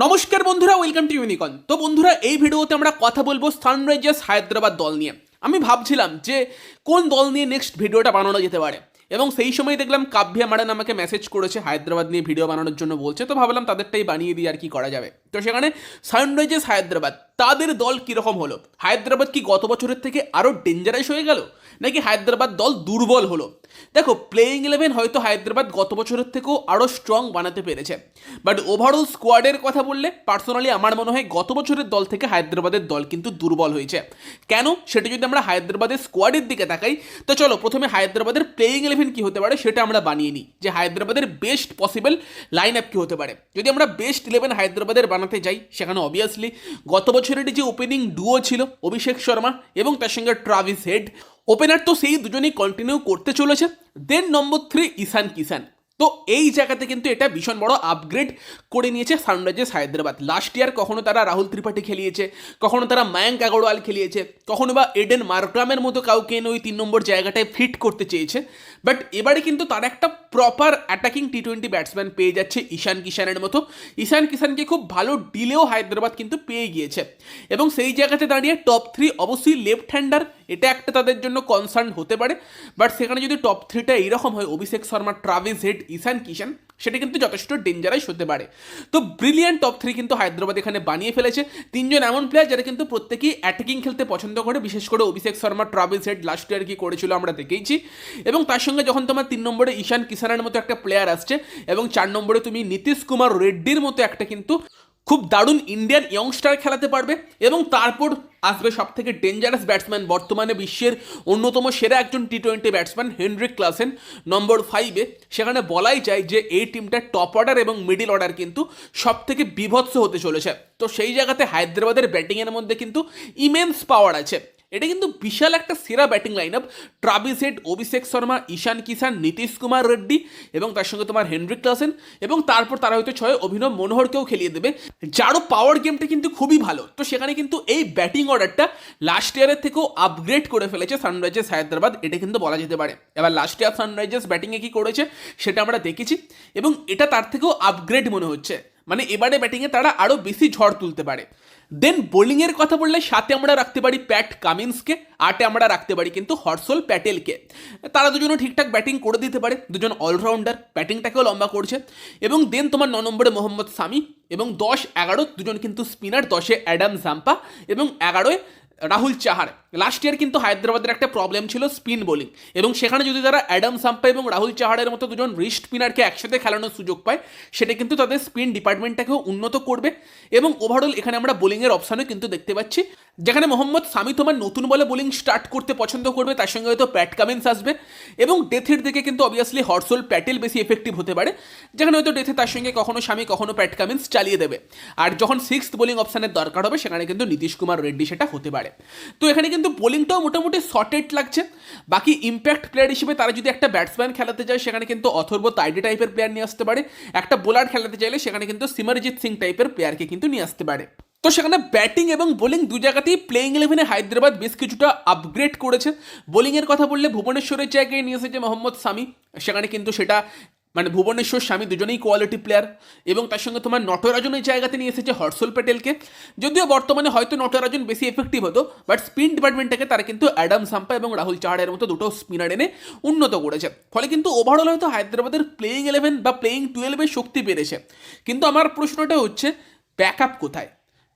নমস্কার বন্ধুরা welcome to ইউনিকন তো বন্ধুরা, এই ভিডিওতে আমরা কথা বলব সানরাইজার্স হায়দ্রাবাদ দল নিয়ে। আমি ভাবছিলাম যে কোন দল নিয়ে নেক্সট ভিডিওটা বানানো যেতে পারে। এবং সেই সময় দেখলাম কাব্যা মারান আমাকে মেসেজ করেছে, হায়দ্রাবাদ নিয়ে ভিডিও বানানোর জন্য বলছে। তো ভাবলাম তাদেরটাই বানিয়ে দিই, আর কি করা যাবে। তো সেখানে সানরাইজার্স হায়দ্রাবাদ, তাদের দল কীরকম হলো? হায়দ্রাবাদ কি গত বছরের থেকে আরও ডেঞ্জারাস হয়ে গেল? নাকি হায়দ্রাবাদ দল দুর্বল হলো? দেখো প্লেয়িং ইলেভেন হয়তো হায়দ্রাবাদ গত বছরের থেকেও আরও স্ট্রং বানাতে পেরেছে। বাট ওভারঅল স্কোয়াডের কথা বললে পার্সোনালি আমার মনে হয় গত বছরের দল থেকে হায়দ্রাবাদের দল কিন্তু দুর্বল হয়েছে। কেন? সেটা যদি আমরা হায়দ্রাবাদের স্কোয়াডের দিকে তাকাই, তো চলো প্রথমে হায়দ্রাবাদের প্লেয়িং ইলেভেন কী হতে পারে সেটা আমরা বানিয়ে নিই। যে হায়দ্রাবাদের বেস্ট পসিবল লাইন আপ কী হতে পারে? যদি আমরা বেস্ট ইলেভেন হায়দ্রাবাদের বানাতে যাই। সেখানে অবভিয়াসলি গত বছরের যে ওপেনিং ডুও ছিল, অভিষেক শর্মা এবং তার সঙ্গে ট্রাভিস হেড। ওপেনার তো সেই দুজনেই কন্টিনিউ করতে চলেছে। দেন নম্বর থ্রি ঈশান কিষান তো এই জায়গাতে কিন্তু এটা ভীষণ বড় আপগ্রেড করে নিয়েছে সানরাইজার্স হায়দ্রাবাদ। লাস্ট ইয়ার কখনো তারা রাহুল ত্রিপাঠী খেলিয়েছে, কখনো তারা মায়াঙ্ক আগরওয়াল খেলিয়েছে, কখনো বা এডেন মার্গ্রামের মতো কাউকে এনে ওই তিন নম্বর জায়গাটায় ফিট করতে চেয়েছে। বাট এবারে কিন্তু তারা একটা proper attacking T twenty batsman পেয়ে যাচ্ছে ঈশান কিষানের মতো। ঈশান কিষানকে খুব ভালো ডিলেও হায়দ্রাবাদ কিন্তু পেয়ে গিয়েছে। এবং সেই জায়গাতে দাঁড়িয়ে টপ থ্রি অবশ্যই লেফট হ্যান্ডার এটা একটা তাদের জন্য কনসার্ন হতে পারে বাট সেখানে যদি টপ থ্রিটা এইরকম হয়, অভিষেক শর্মা ট্রাভিস হেড ঈশান কিষান সেটা কিন্তু যথেষ্ট ডেঞ্জারাস হতে পারে। তো ব্রিলিয়ান্ট টপ থ্রি কিন্তু হায়দ্রাবাদ এখানে বানিয়ে ফেলেছে। তিনজন এমন প্লেয়ার যারা কিন্তু প্রত্যেকেই অ্যাটাকিং খেলতে পছন্দ করে, বিশেষ করে Abhishek Sharma Travis Head last year কি করেছিল আমরা দেখেইছি। এবং তার সঙ্গে যখন তোমার তিন নম্বরে ঈশান কিষানের মতো একটা প্লেয়ার আসছে, এবং চার নম্বরে তুমি নীতিশ কুমার রেড্ডির মতো একটা কিন্তু খুব দারুণ ইন্ডিয়ান ইয়ংস্টার খেলাতে পারবে এবং তারপর আসবে সব থেকে ডেঞ্জারাস ব্যাটসম্যান বর্তমানে বিশ্বের অন্যতম সেরা একজন T twenty batsman Heinrich Klaasen number ফাইভে সেখানে বলাই যায় যে এই টিমটা টপ অর্ডার এবং মিডিল অর্ডার কিন্তু সব থেকে বিভৎস হতে চলেছে। তো সেই জায়গাতে হায়দ্রাবাদের ব্যাটিংয়ের মধ্যে কিন্তু ইমেন্স পাওয়ার আছে। এটা কিন্তু বিশাল একটা সেরা batting line up Travis Abhishek Sharma, Ishan Kishan Nitish Kumar Reddy এবং তার সঙ্গে তোমার হেনরিক ক্লাসেন এবং তারপর তারা হয়তো ছয় অভিনব মনোহরকেও খেলিয়ে দেবে। যারও পাওয়ার গেমটা কিন্তু খুবই ভালো। তো সেখানে কিন্তু এই ব্যাটিং অর্ডারটা লাস্ট ইয়ারের থেকেও আপগ্রেড করে ফেলেছে সানরাইজার্স হায়দ্রাবাদ। এটা কিন্তু বলা যেতে পারে। এবার লাস্ট ইয়ার সানরাইজার্স ব্যাটিংয়ে কী করেছে সেটা আমরা দেখেছি এবং এটা তার থেকেও আপগ্রেড মনে হচ্ছে। মানে এবারে ব্যাটিংয়ে তারা আরও বেশি ঝড় তুলতে পারে। দেন বোলিংয়ের কথা বললে সাথে আমরা রাখতে পারি প্যাট কামিন্সকে আটে আমরা রাখতে পারি কিন্তু হর্ষল প্যাটেলকে তারা দুজনও ঠিকঠাক ব্যাটিং করে দিতে পারে, দুজন অলরাউন্ডার ব্যাটিংটাকেও লম্বা করছে। এবং দেন তোমার ন নম্বরে মোহাম্মদ সামি এবং দশ এগারো দুজন কিন্তু স্পিনার দশে অ্যাডাম জাম্পা এবং এগারোয় রাহুল চাহার। লাস্ট ইয়ার কিন্তু হায়দ্রাবাদের একটা প্রবলেম ছিল স্পিন বোলিং এবং সেখানে যদি তারা অ্যাডাম সাম্পা এবং রাহুল চাহারের মতো দুজন রিস্ট স্পিনারকে একসাথে খেলানোর সুযোগ পায়, সেটা কিন্তু তাদের স্পিন ডিপার্টমেন্টটাকেও উন্নত করবে। এবং ওভারঅল এখানে আমরা বোলিংয়ের অপশানও কিন্তু দেখতে পাচ্ছি। যেখানে মোহাম্মদ সামি তোমার নতুন বলে বোলিং স্টার্ট করতে পছন্দ করবে, তার সঙ্গে হয়তো প্যাট কামিন্স আসবে। এবং ডেথের দিকে কিন্তু অবভিয়াসলি হর্সোল প্যাটেল বেশি এফেক্টিভ হতে পারে। যেখানে হয়তো ডেথে তার সঙ্গে কখনো স্বামী কখনো প্যাট কামিন্স চালিয়ে দেবে। আর যখন সিক্স বোলিং অপশানের দরকার হবে, সেখানে কিন্তু নীতিশ কুমার রেড্ডি সেটা হতে পারে। তো এখানে কিন্তু বোলিংটাও মোটামুটি শর্টেড লাগছে। বাকি ইম্প্যাক্ট প্লেয়ার হিসেবে তারা যদি একটা ব্যাটসম্যান খেলাতে যায়, সেখানে কিন্তু অথর্ব তাইডি টাইপের প্লেয়ার নিয়ে আসতে পারে। একটা বোলার খেলাতে চাইলে সেখানে কিন্তু সিমারজিৎ সিং টাইপের প্লেয়ারকে কিন্তু নিয়ে আসতে পারে। তো সেখানে ব্যাটিং এবং বোলিং দু জায়গাতেই প্লেইং ইলেভেনে হায়দ্রাবাদ বেশ কিছুটা আপগ্রেড করেছে। বোলিংয়ের কথা বললে ভুবনেশ্বরের জায়গায় নিয়ে এসেছে মোহাম্মদ সামি। সেখানে কিন্তু সেটা মানে ভুবনেশ্বর স্বামী দুজনেই কোয়ালিটি প্লেয়ার এবং তার সঙ্গে তোমার নটরাজনের জায়গাতে নিয়ে এসেছে হর্ষল প্যাটেলকে যদিও বর্তমানে হয়তো নটরাজন বেশি এফেক্টিভ হতো বাট স্পিন ডিপার্টমেন্টটাকে তারা কিন্তু অ্যাডাম সাম্পা এবং রাহুল চাহারের মতো দুটো স্পিনার এনে উন্নত করেছে। ফলে কিন্তু ওভারঅল হয়তো হায়দ্রাবাদের প্লেইং ইলেভেন বা প্লেইং টুয়েলভের শক্তি বেড়েছে। কিন্তু আমার প্রশ্নটা হচ্ছে ব্যাকআপ কোথায়?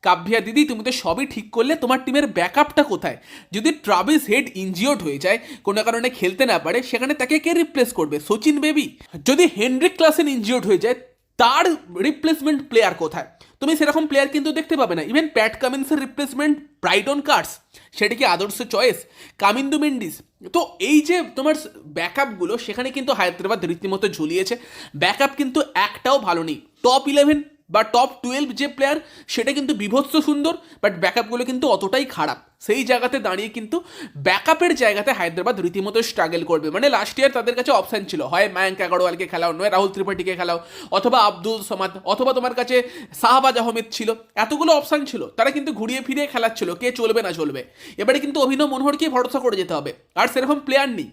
কাভ্যা দিদি, তুমি তো সবই ঠিক করলে, তোমার টিমের ব্যাকআপটা কোথায়? যদি ট্রাভিস হেড ইনজিওর্ড হয়ে যায়, কোনো কারণে খেলতে না পারে, সেখানে তাকে কে রিপ্লেস করবে? সচিন বেবি? যদি হেনরিক ক্লাসেন ইনজিওর্ড হয়ে যায়, তার রিপ্লেসমেন্ট প্লেয়ার কোথায়? তুমি সেরকম প্লেয়ার কিন্তু দেখতে পাবে না। ইভেন প্যাট কামিন্সের রিপ্লেসমেন্ট ব্রাইটন কার্স সেটা কি আদর্শ চয়েস কামিন্দু মেন্ডিস। তো এই যে তোমার ব্যাকআপগুলো সেখানে কিন্তু হায়দ্রাবাদ রীতিমতো ঝুলিয়েছে। ব্যাকআপ কিন্তু একটাও ভালো নেই। টপ ইলেভেন বা টপ টুয়েলভ যে প্লেয়ার সেটা কিন্তু বিভৎস সুন্দর বাট ব্যাকআপগুলো কিন্তু অতটাই খারাপ। সেই জায়গাতে দাঁড়িয়ে কিন্তু ব্যাকআপের জায়গাতে হায়দ্রাবাদ রীতিমতো স্ট্রাগল করবে। মানে লাস্ট ইয়ার তাদের কাছে অপশান ছিল, হয় মায়াঙ্ক আগরওয়ালকে খেলাও নয়, রাহুল ত্রিপাঠীকে খেলাও, অথবা আব্দুল সমাদ, অথবা তোমার কাছে শাহবাজ আহমেদ ছিল, এতগুলো অপশান ছিল। তারা কিন্তু ঘুরিয়ে ফিরিয়ে খেলাচ্ছিল, কে চলবে না চলবে। এবারে কিন্তু অভিনব মনোহরকে ভরসা করে যেতে হবে। আর সেরকম প্লেয়ার নেই।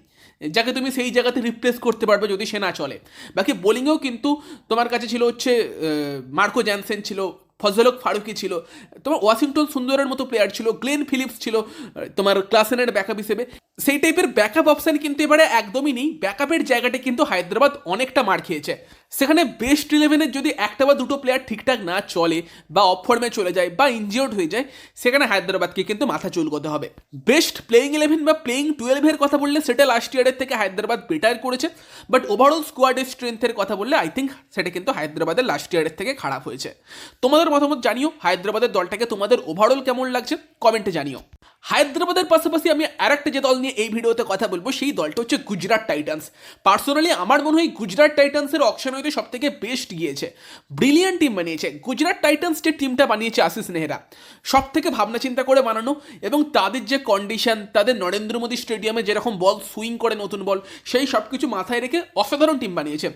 যাকে তুমি সেই জায়গাতে রিপ্লেস করতে পারবে যদি সে না চলে। বাকি বোলিংয়েও কিন্তু তোমার কাছে ছিল হচ্ছে মার্কো জ্যানসেন ছিল, ফজলক ফারুকি ছিল, তোমার ওয়াশিংটন সুন্দরের মতো প্লেয়ার ছিল, গ্লেন ফিলিপস ছিল তোমার ক্লাসেনের ব্যাকআপ হিসেবে। সেই টাইপের ব্যাকআপ অপশন কিন্তু এবারে একদমই নেই। ব্যাকআপের জায়গাটা কিন্তু হায়দ্রাবাদ অনেকটা মার খেয়েছে। সেখানে বেস্ট ইলেভেনের যদি একটা বা দুটো প্লেয়ার ঠিকঠাক না চলে বা অফ ফর্মে চলে যায় বা ইনজিওর্ড হয়ে যায়, সেখানে হায়দ্রাবাদকে কিন্তু মাথা চুলকোতে হবে। বেস্ট প্লেইং ইলেভেন বা প্লেইং টুয়েলভের কথা বললে সেটা লাস্ট ইয়ারের থেকে হায়দ্রাবাদ বেটার করেছে। বাট ওভারঅল স্কোয়াডের স্ট্রেংথের কথা বললে আই থিঙ্ক সেটা কিন্তু হায়দ্রাবাদের লাস্ট ইয়ারের থেকে খারাপ হয়েছে। তোমাদের মতামত জানিও, হায়দ্রাবাদের দলটাকে তোমাদের ওভারঅল কেমন লাগছে? কমেন্টে জানিও। হায়দ্রাবাদের পাশাপাশি আমি আরেকটা যে দল নিয়ে এই ভিডিওতে কথা বলব, সেই দলটা হচ্ছে গুজরাট টাইটান্স। পার্সোনালি আমার মনে হয় গুজরাট টাইটান্সের অপশন হইতে সব থেকে বেস্ট গিয়েছে। ব্রিলিয়ান টিম বানিয়েছে। গুজরাট টাইটান্স যে টিমটা বানিয়েছে আশিস নেহরা সব থেকে ভাবনা চিন্তা করে বানানো এবং তাদের যে কন্ডিশন তাদের নরেন্দ্র মোদী স্টেডিয়ামে যেরকম বল সুইং করে নতুন বল সেই সব কিছু মাথায় রেখে অসাধারণ টিম বানিয়েছে।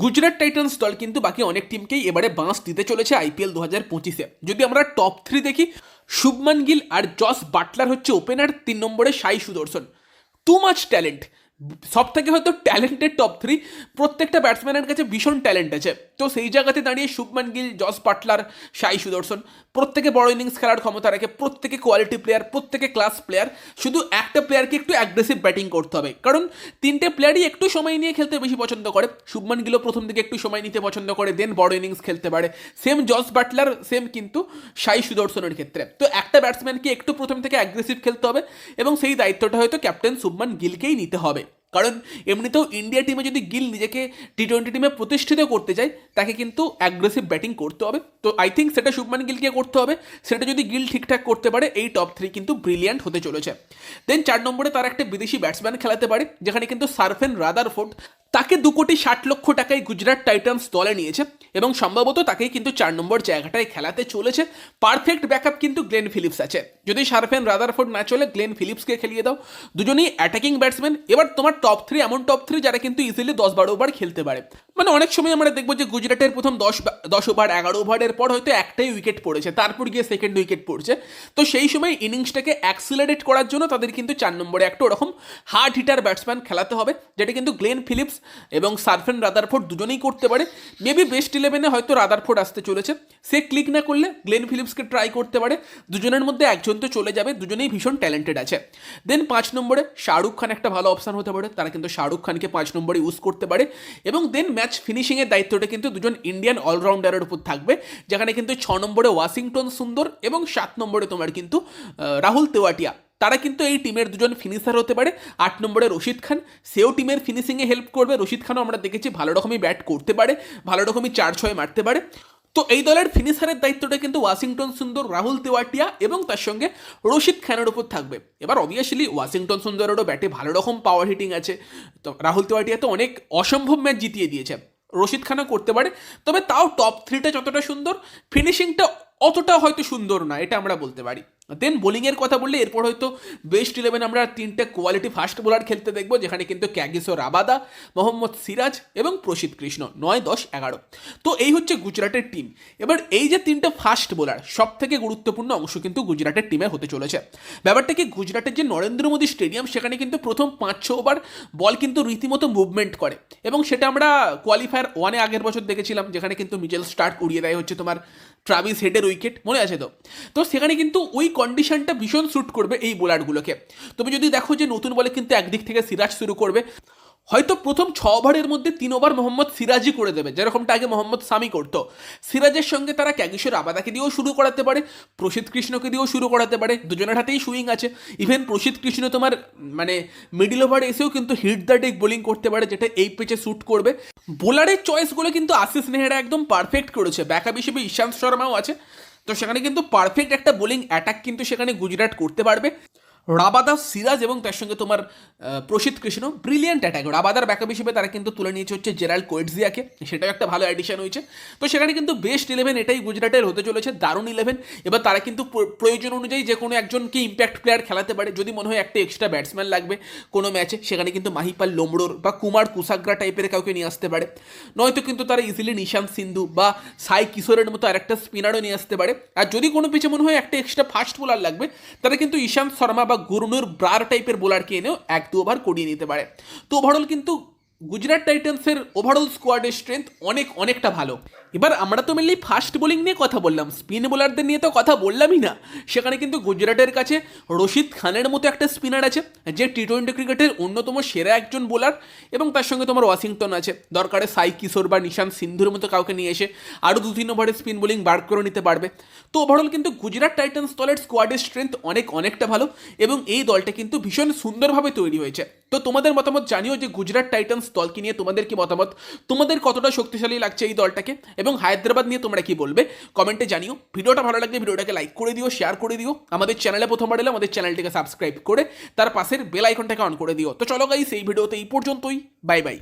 গুজরাট টাইটান্স দল কিন্তু বাকি অনেক টিমকেই এবারে বাঁশ দিতে চলেছে আইপিএল দু হাজার পঁচিশে। যদি আমরা টপ থ্রি দেখি, শুভমান গিল আর জস বাটলার হচ্ছে ওপেনার তিন নম্বরে সাই সুদর্শন। টু মাচ ট্যালেন্ট সব থেকে হয়তো ট্যালেন্টেড টপ থ্রি প্রত্যেকটা ব্যাটসম্যানের কাছে ভীষণ ট্যালেন্ট আছে। তো সেই জায়গাতে দাঁড়িয়ে শুভমান গিল, জস পাটলার সাই সুদর্শন। প্রত্যেকে বড় ইনিংস খেলার ক্ষমতা রাখে, প্রত্যেকে কোয়ালিটি প্লেয়ার প্রত্যেকে ক্লাস প্লেয়ার শুধু একটা প্লেয়ারকে একটু অ্যাগ্রেসিভ ব্যাটিং করতে হবে। কারণ তিনটে প্লেয়ারই একটু সময় নিয়ে খেলতে বেশি পছন্দ করে। শুভমান গিলও প্রথম দিকে একটু সময় নিতে পছন্দ করে দেন বড় ইনিংস খেলতে পারে। সেম জস বাটলার সেম কিন্তু সাই সুদর্শনের ক্ষেত্রে। তো একটা ব্যাটসম্যানকে একটু প্রথম থেকে অ্যাগ্রেসিভ খেলতে হবে এবং সেই দায়িত্বটা হয়তো ক্যাপ্টেন শুভমান গিলকেই নিতে হবে। কারণ এমনিতেও ইন্ডিয়া টিমে যদি গিল নিজেকে টি টোয়েন্টি টিমে প্রতিষ্ঠিত করতে চায়, তাকে কিন্তু অ্যাগ্রেসিভ ব্যাটিং করতে হবে। তো আই থিঙ্ক সেটা শুভমান গিলকে করতে হবে। সেটা যদি গিল ঠিকঠাক করতে পারে, এই টপ থ্রি কিন্তু ব্রিলিয়ান্ট হতে চলেছে। দেন চার নম্বরে তার একটা বিদেশি ব্যাটসম্যান খেলাতে পারে, যেখানে কিন্তু সার্ফেন রাদারফোর্ড তাকে দু কোটি ষাট লক্ষ টাকায় গুজরাট টাইটান্স দলে নিয়েছে এবং সম্ভবত তাকেই কিন্তু চার নম্বর জায়গাটায় খেলাতে চলেছে। পারফেক্ট ব্যাকআপ কিন্তু গ্লেন ফিলিপস আছে। যদি শারফেন রাদারফোর্ড না চলে, গ্লেন ফিলিপসকে খেলিয়ে দাও। দুজনেই অ্যাটাকিং ব্যাটসম্যান এবার তোমার টপ থ্রি এমন টপ থ্রি যারা কিন্তু ইজিলি দশ বারো ওভার খেলতে পারে। মানে অনেক সময় আমরা দেখব যে গুজরাটের প্রথম দশ দশ ওভার, এগারো ওভারের পর হয়তো একটাই উইকেট পড়েছে, তারপর গিয়ে সেকেন্ড উইকেট পড়ছে। তো সেই সময় ইনিংসটাকে অ্যাক্সিলারেট করার জন্য তাদের কিন্তু চার নম্বরে একটা ওরকম হার্ড হিটার ব্যাটসম্যান খেলাতে হবে, যেটা কিন্তু গ্লেন ফিলিপস এবং সার্ফেন রাদারফোর্ড দুজনেই করতে পারে। মেবি বেস্ট ইলেভেনে হয়তো রাদারফোর্ড আসতে চলেছে। সে ক্লিক না করলে গ্লেন ফিলিপসকে ট্রাই করতে পারে। দুজনের মধ্যে একজন তো চলে যাবে, দুজনেই ভীষণ ট্যালেন্টেড আছে। দেন পাঁচ নম্বরে শাহরুখ খান একটা ভালো অপশন হতে পারে, তারা কিন্তু শাহরুখ খানকে পাঁচ নম্বরে ইউজ করতে পারে। এবং দেন ম্যাচ ফিনিশিংয়ের দায়িত্বটা কিন্তু দুজন ইন্ডিয়ান অলরাউন্ডারের উপর থাকবে, যেখানে কিন্তু ছ নম্বরে ওয়াশিংটন সুন্দর এবং সাত নম্বরে তোমার কিন্তু রাহুল তেওয়াটিয়া। তারা কিন্তু এই টিমের দুজন ফিনিশার হতে পারে। আট নম্বরে রশিদ খান, সেও টিমের ফিনিশিংয়ে হেল্প করবে। রশিদ খানও আমরা দেখেছি ভালো রকমই ব্যাট করতে পারে, ভালো রকমই চার ছয় মারতে পারে। তো এই দলের ফিনিশারের দায়িত্বটা কিন্তু ওয়াশিংটন সুন্দর রাহুল তেওয়াটিয়া এবং তার সঙ্গে রশিদ খানের উপর থাকবে। এবার অবভিয়াসলি ওয়াশিংটন সুন্দরেরও ব্যাটে ভালো রকম পাওয়ার হিটিং আছে। তো রাহুল তেওয়াটিয়া তো অনেক অসম্ভব ম্যাচ জিতিয়ে দিয়েছে। রশিদ খানও করতে পারে, তবে তাও টপ থ্রিটা যতটা সুন্দর ফিনিশিংটা অতটা হয়তো সুন্দর না, এটা আমরা বলতে পারি। দেন বোলিংয়ের কথা বললে, এরপর হয়তো বেস্ট ইলেভেন আমরা তিনটে কোয়ালিটি ফাস্ট বোলার খেলতে দেখব, যেখানে কিন্তু ক্যাগিসো রাবাদা, মোহাম্মদ সিরাজ এবং প্রসিদ কৃষ্ণ, নয়, দশ, এগারো। তো এই হচ্ছে গুজরাটের টিম এবার এই যে তিনটে ফাস্ট বোলার সব থেকে গুরুত্বপূর্ণ অংশ কিন্তু গুজরাটের টিমে হতে চলেছে। ব্যাপারটা কি, গুজরাটের যে নরেন্দ্র মোদী স্টেডিয়াম সেখানে কিন্তু প্রথম পাঁচ ছ ওভার বল কিন্তু রীতিমতো মুভমেন্ট করে। এবং সেটা আমরা কোয়ালিফায়ার ওয়ানে আগের বছর দেখেছিলাম, যেখানে কিন্তু মিচেল স্টার্ট উড়িয়ে দেয় হচ্ছে তোমার ট্রাভিস হেডের উইকেট মনে আছে তো? তো সেখানে কিন্তু ওই কন্ডিশনটা ভীষণ শ্যুট করবে এই বোলারগুলোকে তুমি যদি দেখো যে নতুন বলে কিন্তু একদিক থেকে সিরাজ শুরু করবে। হয়তো প্রথম ছ ওভারের মধ্যে তিন ওভার মোহাম্মদ সিরাজই করে দেবে, যেরকমটা আগে মোহাম্মদ সামি করতো। সিরাজের সঙ্গে তারা ক্যাগিশোর আবাদাকে দিয়েও শুরু করাতে পারে, প্রসিদ্ধ কৃষ্ণকে দিয়েও শুরু করাতে পারে, দুজনের হাতেই সুইং আছে। ইভেন প্রসিদ্ধ কৃষ্ণ তোমার মানে মিডিল ওভার এসেও কিন্তু হিট দ্য ডেক বোলিং করতে পারে, যেটা এই পিচে শ্যুট করবে। বোলারের চয়েসগুলো কিন্তু আশিস নেহরা একদম পারফেক্ট করেছে। ব্যাকআপ হিসেবে ঈশান্ত শর্মাও আছে। তো সেখানে কিন্তু পারফেক্ট একটা বোলিং অ্যাটাক কিন্তু সেখানে গুজরাট করতে পারবে। রাবাদা, সিরাজ এবং তার সঙ্গে তোমার প্রসিদ্ধ কৃষ্ণ ব্রিলিয়ান্ট অ্যাটাক রাবাদার ব্যাকআপ হিসেবে তারা কিন্তু তুলে নিয়েছে হচ্ছে জেরাল্ড কোয়েটজিয়াকে। সেটাও একটা ভালো অ্যাডিশন হয়েছে। তো সেখানে কিন্তু বেস্ট ইলেভেন এটাই গুজরাটের হতে চলেছে, দারুণ ইলেভেন এবার তারা কিন্তু প্রয়োজন অনুযায়ী যে কোনো একজনকে ইম্প্যাক্ট প্লেয়ার খেলাতে পারে। যদি মনে হয় একটা এক্সট্রা ব্যাটসম্যান লাগবে কোনো ম্যাচে সেখানে কিন্তু মাহিপাল লোমড়োর বা কুমার কুসাগ্রা টাইপের কাউকে নিয়ে আসতে পারে। নয়তো কিন্তু তারা ইজিলি নিশান্ত সিন্ধু বা সাই কিশোরের মতো আরেকটা স্পিনারও নিয়ে আসতে পারে। আর যদি কোনো পিছে মনে হয় একটা এক্সট্রা ফাস্ট বোলার লাগবে তারা কিন্তু ঈশান্ত শর্মা বা গুরুনুর ব্রার টাইপের বোলারকে এনেও এক দু ওভার করিয়ে নিতে পারে। তো ওভারঅল কিন্তু গুজরাট টাইটান্সের ওভারঅল স্কোয়াডের স্ট্রেংথ অনেক, অনেকটা ভালো। এবার আমরা তো মেনলি ফাস্ট বোলিং নিয়ে কথা বললাম। স্পিন বোলারদের নিয়ে তো কথা বললামই না। সেখানে কিন্তু গুজরাটের কাছে রশিদ খানের মতো একটা স্পিনার আছে, যে টি টোয়েন্টি ক্রিকেটের অন্যতম সেরা একজন বোলার এবং তার সঙ্গে তোমার ওয়াশিংটন আছে। দরকারে সাই কিশোর বা নিশান সিন্ধুর মতো কাউকে নিয়ে এসে আরও দু তিন ওভারে স্পিন বোলিং বার করে নিতে পারবে। তো ওভারঅল কিন্তু গুজরাট টাইটান্স দলের স্কোয়াডের স্ট্রেংথ অনেক, অনেকটা ভালো এবং এই দলটা কিন্তু ভীষণ সুন্দরভাবে তৈরি হয়েছে। তো তোমাদের মতামত জানিও যে গুজরাট টাইটান্স দলকে নিয়ে তোমাদের কি মতামত? তোমাদের কতটা শক্তিশালী লাগছে এই দলটাকে? এবং হায়দ্রাবাদ নিয়ে তোমরা কি বলবে? কমেন্টে জানিও। ভিডিওটা ভালো লাগলে ভিডিওটাকে লাইক করে দিও শেয়ার করে দিও। আমাদের চ্যানেলে প্রথমবার এলে আমাদের চ্যানেলটিকে সাবস্ক্রাইব করে, তার পাশের বেল আইকনটাকে অন করে দিও। তো চলো গাইস সেই ভিডিওতে এই পর্যন্তই। Bye bye